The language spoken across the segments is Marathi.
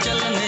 चलने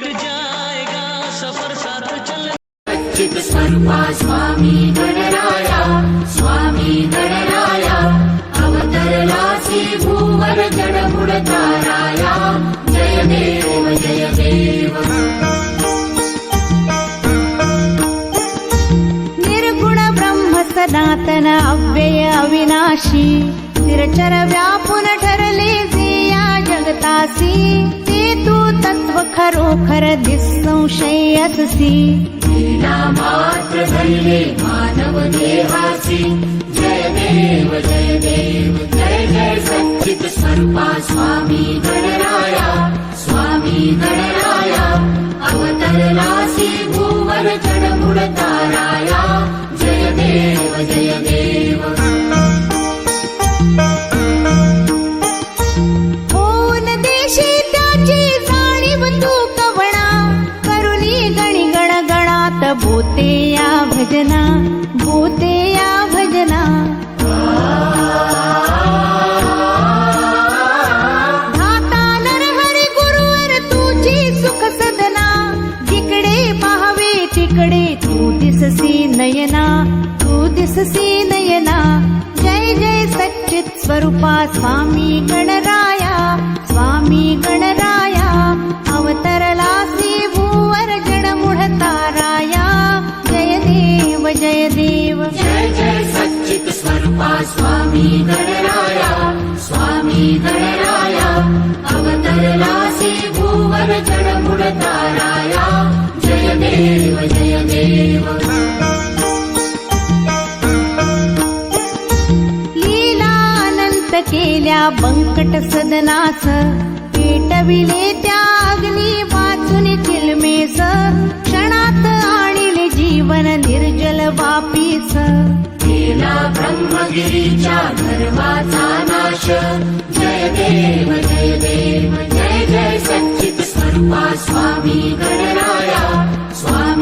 कट जाएगा सफर साथ चलने Keep it स्वरूपा स्वामी गणराया स्वामी गणराया अवतरलासी भूवर जडमुड ताराया जय देव जय देव। निर्गुण ब्रह्म सनातन अव्यय अविनाशी निरचर व्यापून ठरले जे या जगतासी ते तू तत्व खरोखर निसंशय अससी लीला मात्र धरले मानव देहासी जय देव जय देव जय जय सच्चित स्वरूपा स्वामी गणराया। स्वामी गणराया अवतरलासी भूवर जडमुड ताराया जय देव जय देव दिससी नयना तू दिससी नयना जय जय सच्चित स्वरूपा स्वामी गणराया स्वामी गणराया अवतरलासी भूवर जडमुढ ताराया जय देव जय देव जय सच्चित स्वरूपा स्वामी गणराया स्वामी गणराया अवतरलासी भूवर देव जय देव लीला अनंत केल्या बंकट सदनास पेटविले त्या अग्नी वाचून चिलमेस क्षणात आणिले जीवन निर्जल वापीस केला ब्रह्मगिरीच्या गर्वाचा नाश. जय देव जय देव जय जय सच्चित स्वरूपा स्वामी गणरा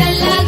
la la